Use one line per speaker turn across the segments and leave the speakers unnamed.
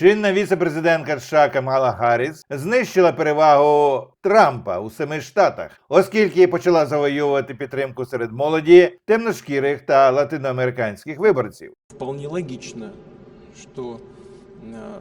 чинна віце-президентка США Камала Харріс знищила перевагу Трампа у семи штатах, оскільки почала завойовувати підтримку серед молоді, темношкірих та латиноамериканських виборців.
Вполне логично, что, э,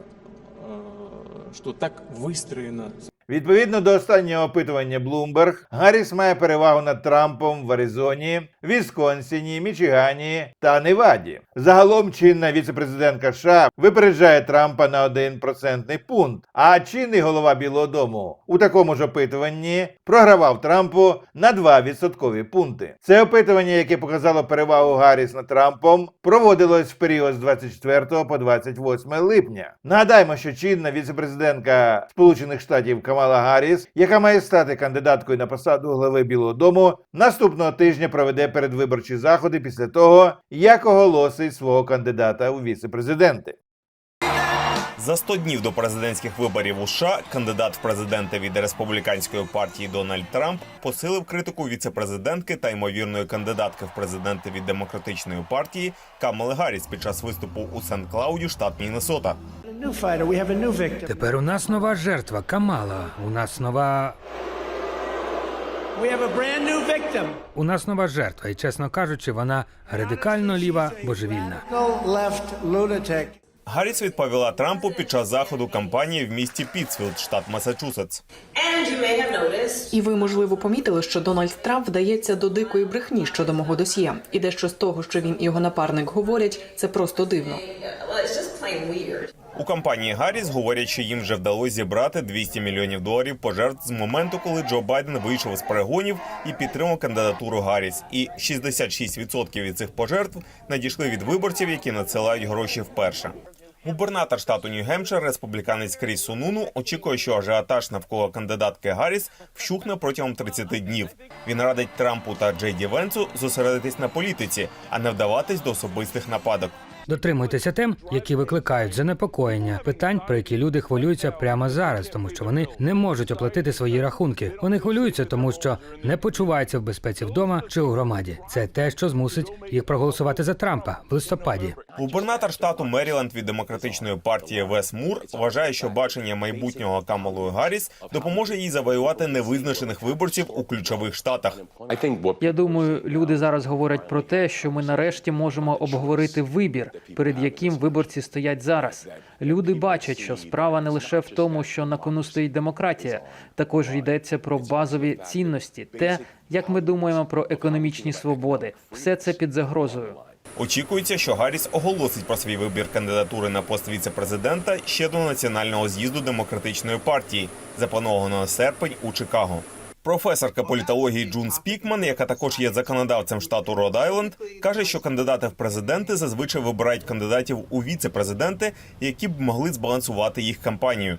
э, что так выстроено
Відповідно до останнього опитування Bloomberg, Гарріс має перевагу над Трампом в Аризоні, Вісконсіні, Мічигані та Неваді. Загалом чинна віцепрезидентка США випереджає Трампа на один процентний пункт. А чинний голова Білого Дому у такому ж опитуванні програвав Трампу на 2 відсоткові пункти. Це опитування, яке показало перевагу Гарріс над Трампом, проводилось в період з 24 по 28 липня. Нагадаємо, що чинна віцепрезидентка Сполучених Штатів Камала Гарріс, яка має стати кандидаткою на посаду глави Білого Дому, наступного тижня проведе передвиборчі заходи після того, як оголосить свого кандидата у віцепрезиденти.
За 100 днів до президентських виборів у США кандидат в президенти від республіканської партії Дональд Трамп посилив критику віцепрезидентки та ймовірної кандидатки в президенти від демократичної партії Камали Гарріс під час виступу у Сент-Клауді, штат Міннесота.
Тепер у нас нова жертва Камала. У нас нова.
We have a brand new victim.
У нас нова жертва, і чесно кажучи, вона радикально ліва божевільна.
Гарріс відповіла Трампу під час заходу кампанії в місті Пітсфілд, штат Масачусетс.
І ви, можливо, помітили, що Дональд Трамп вдається до дикої брехні щодо мого досьє. І дещо з того, що він і його напарник говорять, це просто дивно.
У кампанії Гарріс говорять, що їм вже вдалося зібрати 200 мільйонів доларів пожертв з моменту, коли Джо Байден вийшов з перегонів і підтримав кандидатуру Гарріс. І 66% від цих пожертв надійшли від виборців, які надсилають гроші вперше. Губернатор штату Нью-Гемпшир, республіканець Кріс Сунуну, очікує, що ажіотаж навколо кандидатки Гарріс вщухне протягом 30 днів. Він радить Трампу та Джей Ді Венцу зосередитись на політиці, а не вдаватись до особистих нападок.
Дотримуйтеся тем, які викликають занепокоєння, питань, про які люди хвилюються прямо зараз, тому що вони не можуть оплатити свої рахунки. Вони хвилюються, тому що не почуваються в безпеці вдома чи у громаді. Це те, що змусить їх проголосувати за Трампа в листопаді.
Губернатор штату Меріленд від демократичної партії Вес Мур вважає, що бачення майбутнього Камалою Гарріс допоможе їй завоювати невизначених виборців у ключових штатах.
Я думаю, люди зараз говорять про те, що ми нарешті можемо обговорити вибір, перед яким виборці стоять зараз. Люди бачать, що справа не лише в тому, що на кону стоїть демократія, також йдеться про базові цінності, те, як ми думаємо про економічні свободи. Все це під загрозою.
Очікується, що Гарріс оголосить про свій вибір кандидатури на пост віце-президента ще до національного з'їзду демократичної партії, запланованого серпень у Чикаго. Професорка політології Джун Спікман, яка також є законодавцем штату Род Айленд, каже, що кандидати в президенти зазвичай вибирають кандидатів у віце-президенти, які б могли збалансувати їх кампанію.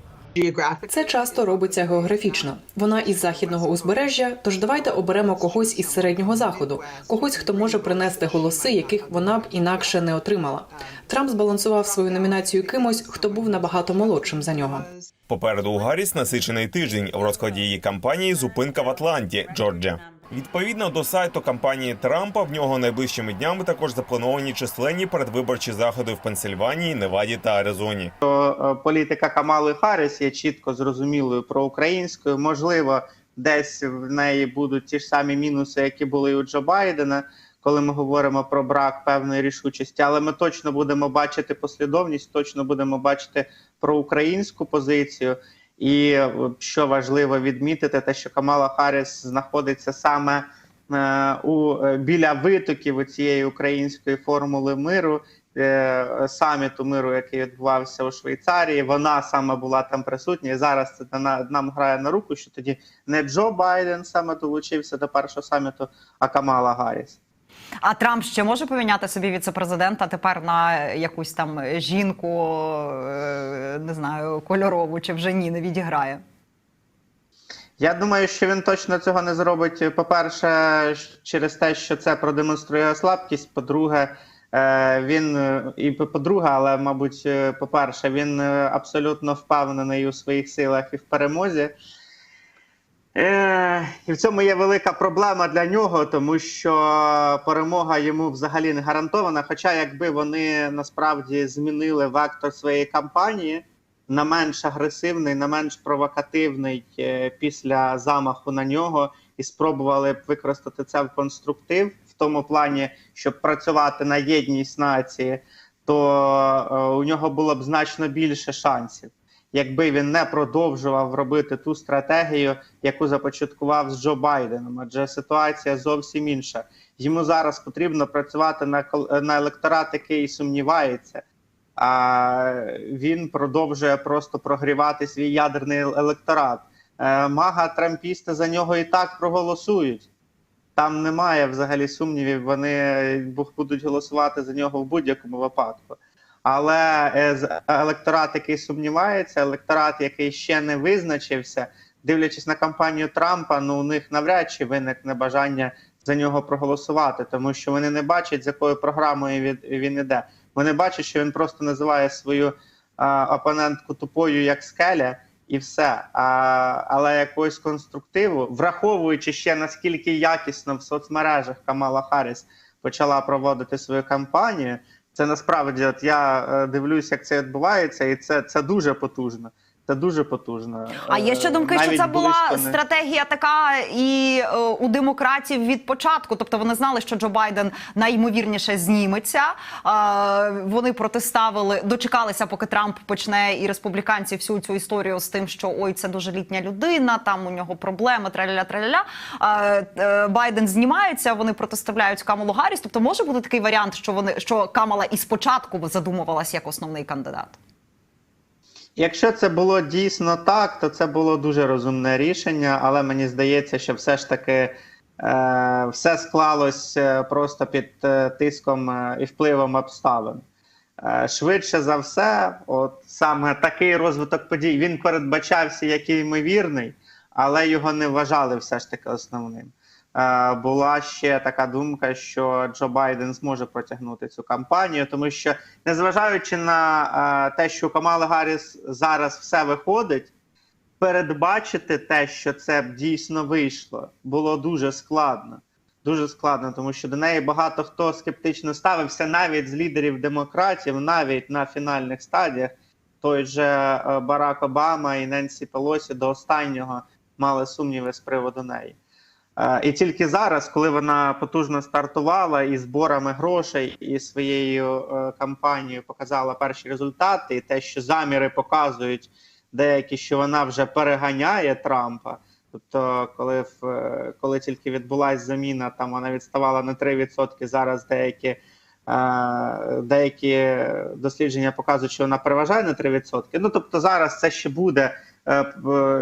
Це часто робиться географічно. Вона із західного узбережжя, тож давайте оберемо когось із середнього заходу, когось, хто може принести голоси, яких вона б інакше не отримала. Трамп збалансував свою номінацію кимось, хто був набагато молодшим за нього.
Попереду у Гарріс насичений тиждень в розкладі її кампанії зупинка в Атланті, Джорджія. Відповідно до сайту кампанії Трампа, в нього найближчими днями також заплановані численні передвиборчі заходи в Пенсильванії, Неваді та Аризоні.
е, політика Камали Харріс є чітко зрозумілою проукраїнською. Можливо, десь в неї будуть ті ж самі мінуси, які були у Джо Байдена, коли ми говоримо про брак певної рішучості. Але ми точно будемо бачити послідовність, точно будемо бачити проукраїнську позицію. І е, що важливо відмітити, те, що Камала Харріс знаходиться саме е, у е, біля витоків цієї української формули миру саміту миру, який відбувався у Швейцарії. Вона саме була там присутня. І зараз це на- нам грає на руку, що тоді не Джо Байден саме долучився до першого саміту, а Камала Гарріс.
А Трамп ще може поміняти собі віце-президента тепер на якусь там жінку, е, не знаю, кольорову, чи вже ні, не відіграє.
Я думаю, що він точно цього не зробить. По-перше, через те, що це продемонструє слабкість. По-друге, е, він і по- по-друге, але мабуть, е, по-перше, він абсолютно впевнений у своїх силах і в перемозі. Е, і в цьому є велика проблема для нього, тому що перемога йому взагалі не гарантована. Хоча, якби вони насправді змінили вектор своєї кампанії, на менш агресивний, на менш провокативний е, після замаху на нього, і спробували б використати це в конструктив в тому плані, щоб працювати на єдність нації, то е, у нього було б значно більше шансів, якби він не продовжував робити ту стратегію, яку започаткував з Джо Байденом. Адже ситуація зовсім інша. Йому зараз потрібно працювати на на електорат, який сумнівається. А він продовжує просто прогрівати свій ядерний електорат. Е, Мага трампісти за нього і так проголосують. Там немає взагалі сумнівів, вони будуть голосувати за нього в будь-якому випадку. Але е, електорат, який сумнівається, електорат, який ще не визначився, дивлячись на кампанію Трампа, ну у них навряд чи виникне бажання за нього проголосувати, тому що вони не бачать, з якою програмою від, він іде. Вони бачать, що він просто називає свою а, опонентку тупою як скеля, і все. А, але якогось конструктиву, враховуючи ще наскільки якісно в соцмережах Камала Харріс почала проводити свою кампанію. Це насправді, от я е, дивлюсь, як це відбувається, і це, це дуже потужно. Це дуже потужно.
А є ще
Е,
думки, що це була
не-
стратегія така і е, у демократів від початку. Тобто вони знали, що Джо Байден найімовірніше зніметься. Е, вони протиставили, дочекалися, поки Трамп почне і республіканці всю цю історію з тим, що ой, це дуже літня людина, там у нього проблеми, траляля, траляля. Е, е, Байден знімається, вони протиставляють Камалу Гарріс. Тобто може бути такий варіант, що вони що Камала і спочатку задумувалась як основний кандидат.
Якщо це було дійсно так, то це було дуже розумне рішення, але мені здається, що все ж таки е, все склалось е, просто під е, тиском е, і впливом обставин. Е, швидше за все, от саме такий розвиток подій він передбачався як і ймовірний, але його не вважали все ж таки основним. Е, була ще така думка, що Джо Байден зможе протягнути цю кампанію, тому що незважаючи на е, те, що у Камали Гарріс зараз все виходить, передбачити те, що це дійсно вийшло, було дуже складно. Дуже складно, тому що до неї багато хто скептично ставився, навіть з лідерів демократів, навіть на фінальних стадіях. Той же е, Барак Обама і Ненсі Пелосі до останнього мали сумніви з приводу неї. Е, І тільки зараз, коли вона потужно стартувала і зборами грошей, і своєю е, кампанією показала перші результати, і те, що заміри показують деякі, що вона вже переганяє Трампа. Тобто, коли в е, коли тільки відбулася заміна, там вона відставала на 3%, зараз деякі. Деякі дослідження показують, що вона переважає на 3%. Ну тобто зараз це ще буде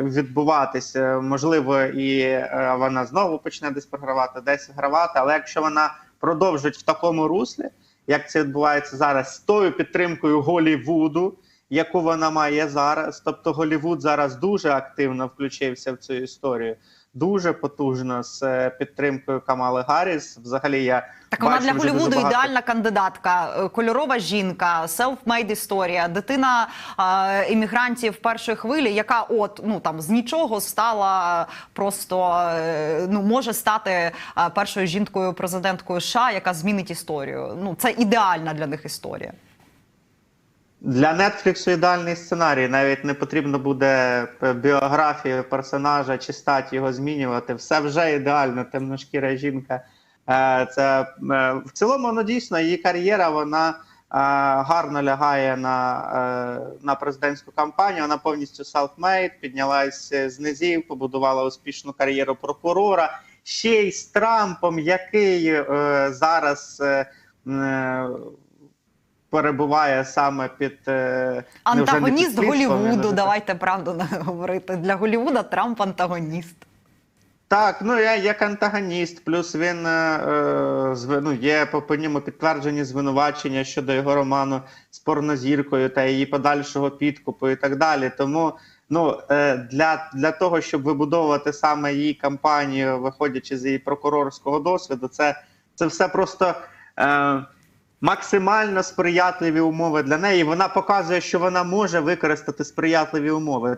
відбуватися. Можливо, і е, вона знову почне десь програвати, десь гравати. Але якщо вона продовжить в такому руслі, як це відбувається зараз, з тою підтримкою Голівуду, яку вона має зараз, тобто Голівуд зараз дуже активно включився в цю історію. Дуже потужно з е, підтримкою Камали Гарріс. Взагалі, я
Так вона для Голлівуду
багато-
ідеальна кандидатка, Е, кольорова жінка, self-made історія, дитина е, іммігрантів першої хвилі, яка от ну там з нічого стала просто ну може стати першою жінкою президенткою США, яка змінить історію. Ну це ідеальна для них історія.
Для Нетфліксу ідеальний сценарій. Навіть не потрібно буде е, біографію персонажа чи стать його змінювати. Все вже ідеально. Темношкіра жінка. Е, Це е, в цілому, ну дійсно, її кар'єра вона гарно лягає на, на президентську кампанію. Вона повністю self-made, піднялась з низів, побудувала успішну кар'єру прокурора. Ще й з Трампом, який зараз. Перебуває саме під е, під
Антагоніст Голлівуду.
уже-
Давайте правду говорити. Для Голлівуда Трамп антагоніст.
Так, ну я як антагоніст, плюс він е, е, зв- ну, є по, по ньому підтверджені звинувачення щодо його роману з порнозіркою та її подальшого підкупу і так далі. Тому ну, е, для, для того, щоб вибудовувати саме її кампанію, виходячи з її прокурорського досвіду, це, це все просто. Е, Максимально сприятливі умови для неї. Вона показує, що вона може використати сприятливі умови.